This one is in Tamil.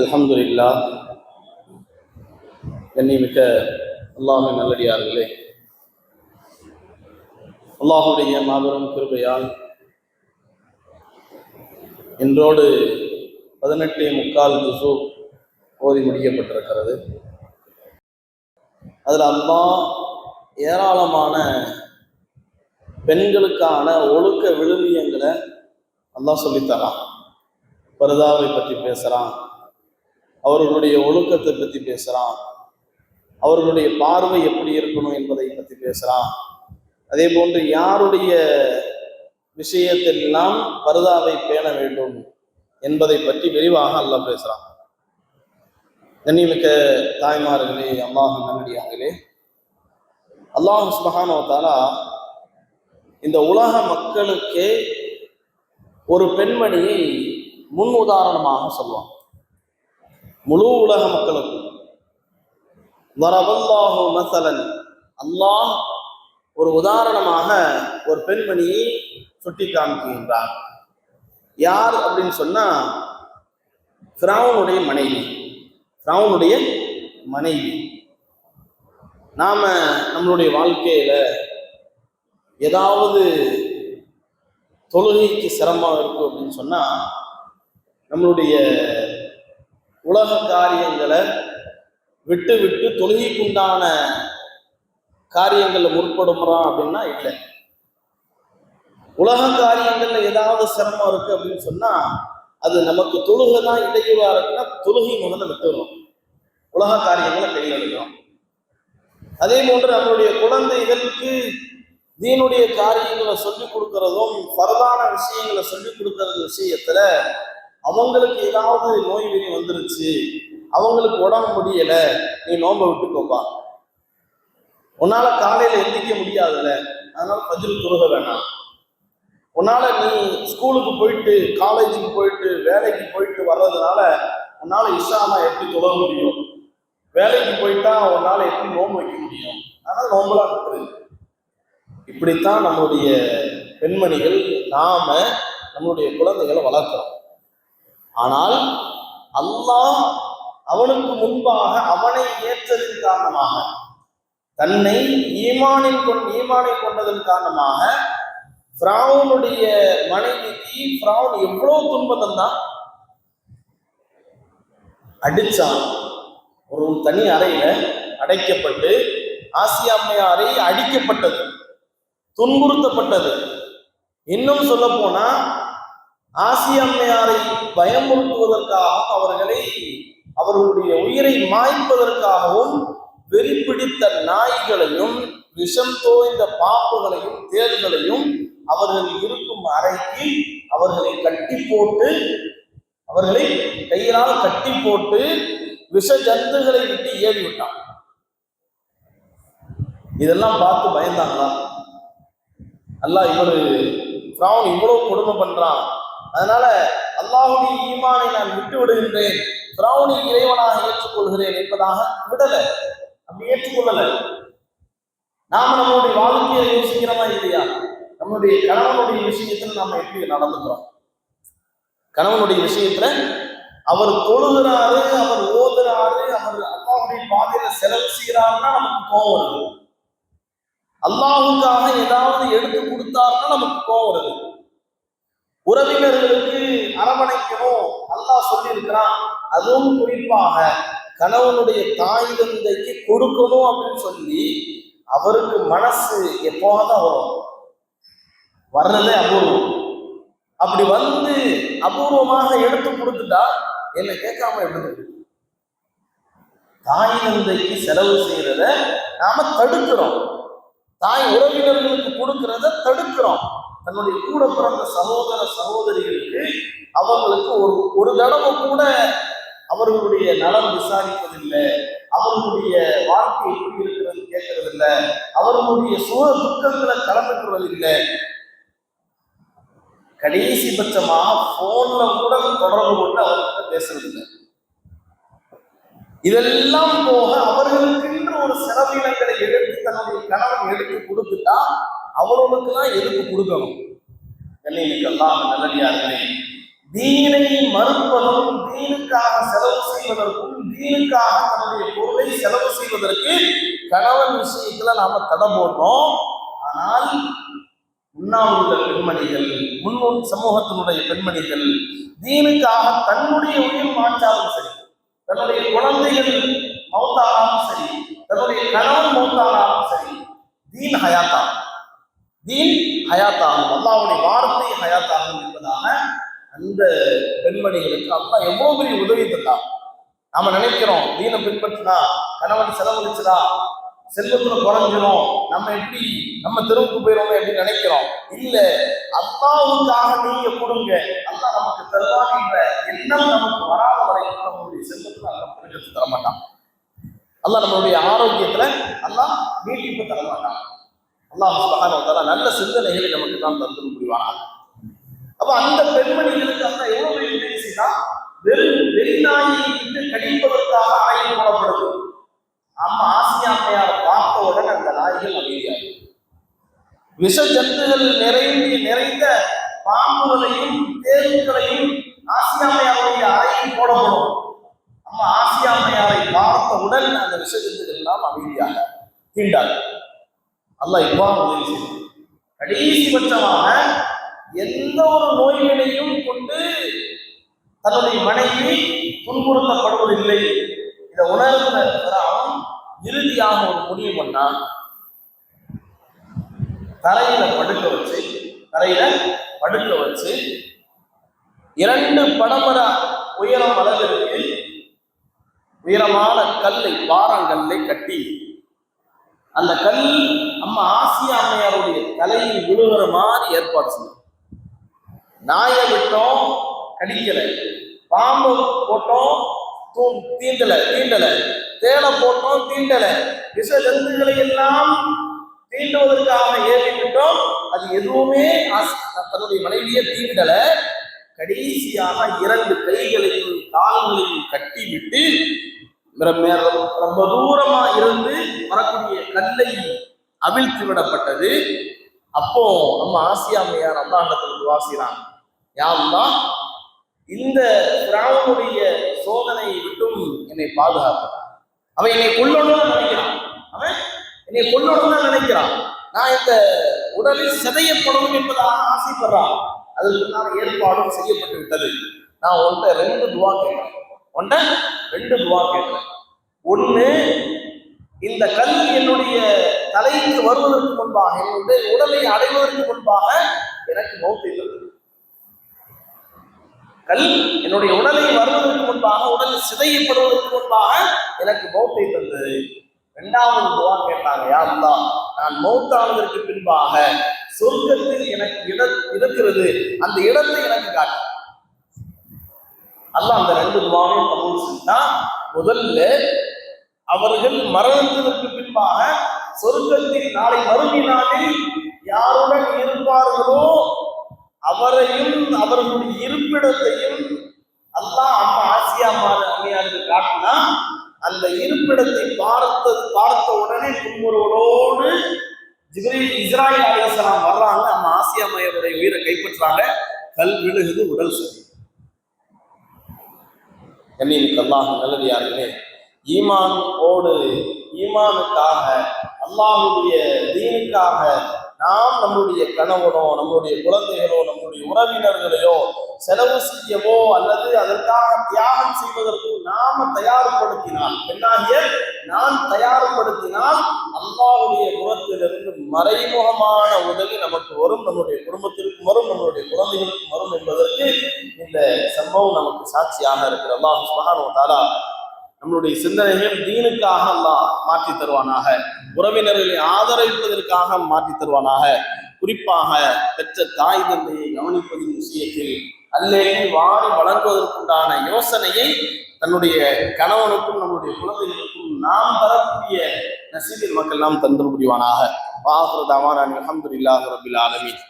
அல்ஹம்துல்லா கண்ணிமிக்க அல்லாஹின் நல்லடியார்களே அல்லாஹுடைய மாபெரும் கிருபையால் இன்றோடு பதினெட்டு முக்கால் ஜுசு ஓதி முடிக்கப்பட்டிருக்கிறது. அதில் அல்லா ஏராளமான பெண்களுக்கான ஒழுக்க விழுமியங்களை அல்லாஹ் சொல்லித்தரான். பரதாவை பற்றி பேசுகிறான் அவர்களுடைய ஒழுக்கத்தை பற்றி பேசுகிறான் அவர்களுடைய பார்வை எப்படி இருக்கணும் என்பதை பற்றி பேசுகிறான் அதே போன்று யாருடைய விஷயத்தெல்லாம் பருதாவை பேண வேண்டும் என்பதை பற்றி விரிவாக அல்லாஹ் பேசுகிறான் கண்ணிமிக்க தாய்மார்களே அல்லாஹ் நல்லடியார்களே அல்லாஹ் சுபஹானோ இந்த உலக மக்களுக்கே ஒரு பெண்மணியை முன் உதாரணமாக சொல்லுவான் முழு உலக மக்களுக்கும். வரவல்லாஹு மசலன் அல்லாஹ் ஒரு உதாரணமாக ஒரு பெண்மணியை சுட்டி காமிக்கின்றார் யார் அப்படின்னு சொன்னா ஃபிராவுனுடைய மனைவி. ஃபிராவுனுடைய மனைவி. நாம நம்மளுடைய வாழ்க்கையில ஏதாவது தொழுகைக்கு சிரமம் இருக்கும் அப்படின்னு சொன்னா நம்மளுடைய உலக காரியங்களை விட்டு விட்டு தொழுகைக்குண்டான காரியங்களில் முற்படுறோம் அப்படின்னா இல்லை. உலக காரியங்கள்ல ஏதாவது சிரமம் இருக்கு அப்படின்னு சொன்னா அது நமக்கு தொழுகை தான் இடையூறா இருக்குன்னா தொழுகை முதல்ல விட்டுறோம் உலக காரியங்களை கையில் எடுக்கிறோம் அதே போன்று நம்மளுடைய குழந்தைகளுக்கு தீனுடைய காரியங்களை சொல்லிக் கொடுக்கறதும் பரவான விஷயங்களை சொல்லிக் கொடுக்கறது விஷயத்துல அவங்களுக்கு ஏதாவது நோய் வெறி வந்துருச்சு அவங்களுக்கு உடம்பு முடியல நீ நோம்ப விட்டுக்கோப்பா. உன்னால காலையில எந்திக்க முடியாதுல்ல. அதனால பஜ்ரு துருக வேணாம். உன்னால நீ ஸ்கூலுக்கு போயிட்டு காலேஜுக்கு போயிட்டு வேலைக்கு போயிட்டு வர்றதுனால உன்னால இஷாமா எப்படி தொழ முடியும்? வேலைக்கு போயிட்டா உன்னால எப்படி நோன்பு வைக்க முடியும்? அதனால நோம்பலாம் விட்டுரு. இப்படித்தான் நம்மளுடைய பெண்மணிகள் நாம நம்மளுடைய குழந்தைகளை வளர்க்கிறோம். ஆனால் அல்லாஹ் அவனுக்கு முன்பாக அவனை ஏற்றதின் காரணமாக தன்னை ஈமானில் கொண்டு ஈமானை கொண்டதன் காரணமாக பிராவுனுடைய மனைவிக்கு பிராவுன் எவ்வளவு துன்பம் தான் அடிச்சான். ஒரு தனி அறையில அடைக்கப்பட்டு ஆசியாமையாரை அடிக்கப்பட்டது துன்புறுத்தப்பட்டது. இன்னும் சொல்ல போனா ஆசியம்மையாரை பயமுறுத்துவதற்காக அவர்களை அவர்களுடைய உயிரை மாய்ப்பதற்காகவும் வெறிப்பிடித்த நாய்களையும் விஷம் தோய்ந்த பாம்புகளையும் தேள்களையும் அவர்கள் இருக்கும் அறைக்கு அவர்களை கட்டி போட்டு அவர்களை கையினால் கட்டி போட்டு விஷ ஜந்துகளை விட்டு ஏறி விட்டான் இதெல்லாம் பார்த்து பயந்தாங்களா? அல்லாஹ் இவரு ஃப்ராவுன் இவ்வளவு கொடுமை பண்றான். அதனால அல்லாஹுடைய ஈமானை நான் விட்டு விடுகின்றேன் ஃப்ராவுனை இறைவனாக ஏற்றுக்கொள்கிறேன் என்பதாக விடல. அப்படி ஏற்றுக்கொள்ளல. நாம நம்மளுடைய வாழ்க்கையை யோசிக்கிறோமா இல்லையா? நம்மளுடைய கணவனுடைய விஷயத்துல நாம எப்படி நடந்துக்கிறோம்? கணவனுடைய விஷயத்துல அவர் தொழுகிறாரு அவர் ஓதுறாரு அவர் அல்லாவுடைய பாதையில செலவு செய்கிறாருன்னா நமக்கு கோவம் வருது. அல்லாஹுக்காக ஏதாவது எடுத்து கொடுத்தாருன்னா நமக்கு கோவம் வருது. உறவினர்களுக்கு அரவணைக்கணும். அல்லாஹ் சொல்லியிருக்கிறான். அதுவும் குறிப்பாக கணவனுடைய தாய் தந்தைக்கு கொடுக்கணும் அப்படின்னு சொல்லி அவருக்கு மனசு எப்போதான் வரும். வர்றதே அபூர்வம். அப்படி வந்து அபூர்வமாக எடுத்து கொடுத்துட்டா என்னை கேட்காம எடுத்து தாய் தந்தைக்கு செலவு செய்யறத நாம தடுக்கிறோம். தாய் உறவினர்களுக்கு கொடுக்கறத தடுக்கிறோம். தன்னுடைய கூட பிறந்த சகோதர சகோதரிகளுக்கு அவங்களுக்கு ஒரு ஒரு தடவை கூட அவர்களுடைய நலம் விசாரிப்பதில்லை. அவர்களுடைய வாழ்க்கை எப்படி இருக்கிறது கேட்கறது இல்லை அவர்களுடைய சுக துக்கங்களை கலந்துக்கிறதில்லை கடைசி பட்சமா போன்ல கூட தொடர்பு கொண்டு அவர்கிட்ட பேசுறது இல்லை இதெல்லாம் போக அவர்களுக்கு ஒரு செலவினங்களை எடுத்து தன்னுடைய கணவன் எடுத்து கொடுத்துட்டா அவர்களுக்கு தான் எதுக்கு கொடுக்கணும்? கண்ணியமிக்கெல்லாம் நல்லடியார்களே தீனை மறுப்பதும் தீனுக்காக செலவு செய்வதற்கும் தீனுக்காக தன்னுடைய பொருளை செலவு செய்வதற்கு கணவன் விஷயத்துல நாம தடை போடுறோம். ஆனால் உண்ணாவுள்ள பெண்மணிகள் முன் சமூகத்தினுடைய பெண்மணிகள் தீனுக்காக தன்னுடைய உயிர் மாற்றாலும் சரி தன்னுடைய குழந்தைகள் மௌத்தானாலும் சரி தன்னுடைய கணவன் மௌத்தானாலும் சரி தீன் ஹயாத்தா தீன் ஹயாத்தாகும். அல்லாவுடைய வார்த்தை ஹயாத்தாகும் என்பதாக அந்த பெண்மணிகளுக்கு அல்லா எவ்வளவு பெரிய உதவி தந்தான் நாம நினைக்கிறோம் தீனை பின்பற்றினா கணவன் செலவழிச்சதா? செல்வத்துல குறைஞ்சிரும். நம்ம எப்படி நம்ம தெருவுக்கு போயிடுவோம் எப்படி நினைக்கிறோம். இல்ல அல்லாவுக்காக நீங்க கொடுங்க. அல்லா நமக்கு தருவான் எண்ணம் நமக்கு வராத வரைக்கும் நம்மளுடைய செல்வத்துல அல்ல பெருக்கத்து தரமாட்டான். அல்லாஹ் நம்மளுடைய ஆரோக்கியத்துல அல்லா நீட்டிப்பு தரமாட்டான். அல்லாஹ் சுபஹானஹு நல்ல சிந்தனைகளை நமக்கு தான் தந்து முடிவானா அப்ப அந்த பெண்மணிகளுக்கு அந்த எவ்வளவு பெரிய உதவி செய்தா வெறும் வெறிநாயை விட்டு கடிப்பதற்காக ஆயுள் போடப்படுது. அம்மா ஆசியா அம்மையாரை பார்த்தவுடன் அந்த நாய்கள் அமைதியாக விஷ ஜந்துகள் நிறைந்து நிறைந்த பாம்புகளையும் தேர்வுகளையும் ஆசியாமையாருடைய அறையில் போடப்படும். அம்மா ஆசியாமையாரை அம்மையாரை பார்த்தவுடன் அந்த விஷ ஜந்துகள் எல்லாம் அமைதியாக தீண்டாது. அல்லாஹ் இவ்வாறு உதவி செய்யும். கடைசி பட்சமாக எந்த ஒரு நோய்களையும் கொண்டு தன்னுடைய மனைவி துன்புறுத்தப்படுவதில்லை. இதை உணர்ந்த இறுதியாக ஒரு முடிவு பண்ணான் தரையில படுக்க வச்சு தரையில படுக்க வச்சு இரண்டு படமர உயரம் அளவிற்கு உயரமான கல்லை பாறாங்கல்லை கட்டி அந்த கல் அம்மா ஆசியா அம்மையாருடைய தலையில் விழுகிற மாதிரி ஏற்பாடு செய்யும். நாயை விட்டோம் கடிக்கலை. பாம்பு போட்டோம் தூ- தீண்டல தீண்டல. தேனை போட்டோம் தீண்டல. விஷ ஜந்துகளை எல்லாம் தீண்டுவதற்காக ஏறி விட்டோம். அது எதுவுமே தன்னுடைய மனைவியை தீண்டல. கடைசியாக இரண்டு கைகளையும் கால்களையும் கட்டி விட்டு ரொம்ப தூரமா இருந்து வரக்கூடிய கல்லை அவிழ்த்து விடப்பட்டது. அப்போ நம்ம ஆசியாமையார் அல்லாஹத்தில் வாசிறான் யாருலாம் இந்த பிராவனுடைய சோதனையை விட்டும் என்னை பாதுகாப்பான் அவன் என்னை கொல்லணும்னு நினைக்கிறான். அவன் என்னை கொல்லணும் நினைக்கிறான். நான் இந்த உடலில் சிதையப்படணும் என்பதாக ஆசைப்படுறான். அதற்குண்டான ஏற்பாடும் செய்யப்பட்டு விட்டது நான் உன்ட்ட ரெண்டு துவா கேட்கிறேன் உன்கிட்ட ரெண்டு துவா கேட்கிறேன் ஒண்ணு இந்த கல் என்னுடைய தலைக்கு வருவதற்கு முன்பாக என்னுடைய உடலை அடைவதற்கு முன்பாக எனக்கு மௌத்து தந்தது கல் என்னுடைய உடலை வருவதற்கு முன்பாக உடல் சிதையப்படுவதற்கு முன்பாக எனக்கு மௌத்தை தந்தது. இரண்டாவது துவா கேட்டாங்க யாருந்தா நான் மௌத்தானதற்கு பின்பாக சொர்க்கத்தில் எனக்கு இட இருக்கிறது. அந்த இடத்தை எனக்கு காட்டு. அல்லாஹ் அந்த ரெண்டு துவாவையும் கபூல் செஞ்சா முதல்ல அவர்கள் மரணத்திற்கு பின்பாக சொர்க்கத்தில் நாளை மறுமை யாருடன் இருப்பார்களோ அவரையும் அவர்களுடைய இருப்பிடத்தையும் அல்லாஹ் அம்மா ஆசியா அம்மையாருக்கு காட்டினா அந்த இருப்பிடத்தை பார்த்த பார்த்த உடனே புன்முறுவலோடு ஜிப்ரீல் இஸ்ராயல் அலிஸ்லாம் வர்றாங்க. அம்மா ஆசியா மையருடைய உயிரை கைப்பற்றாங்க கல் விழுகுது உடல் சரி கண்ணியனுக்கு அல்லாஹ் நல்லடியார்களே. ஈமான் ஓடு ஈமானுக்காக அல்லாஹுடைய தீனுக்காக நாம் நம்முடைய கணவனோ நம்முடைய குழந்தைகளோ நம்முடைய உறவினர்களையோ செலவு செய்யவோ அல்லது அதற்காக தியாகம் செய்வதற்கு நாம தயார்படுத்தினால். பெண்ணாகிய நான் தயார்படுத்தினால் அல்லாவுடைய புறத்திலிருந்து மறைமுகமான உதவி நமக்கு வரும் நம்முடைய குடும்பத்திற்கும் வரும் நம்முடைய குழந்தைகளுக்கும் வரும் என்பதற்கு இந்த சம்பவம் நமக்கு சாட்சியாக இருக்கிற அல்லாஹ் சுபஹானஹு வ நம்மளுடைய சிந்தனைகள் தீனுக்காக அல்லாஹ் மாற்றி தருவானாக. உறவினர்களை ஆதரவிப்பதற்காக மாற்றி தருவானாக. குறிப்பாக பெற்ற தாய் தந்தையை கவனிப்பதின் விஷயத்தில் அல்லேலி வாரி வழங்குவதற்குண்டான யோசனையை தன்னுடைய கணவனுக்கும் நம்முடைய குழந்தைகளுக்கும் நாம் தரக்கூடிய நசீபில் மக்கள் நாம் தந்து புரிவானாக. வாஹுரதாவான் அலமதுல்லாஹ் ரபில் ஆலமின்.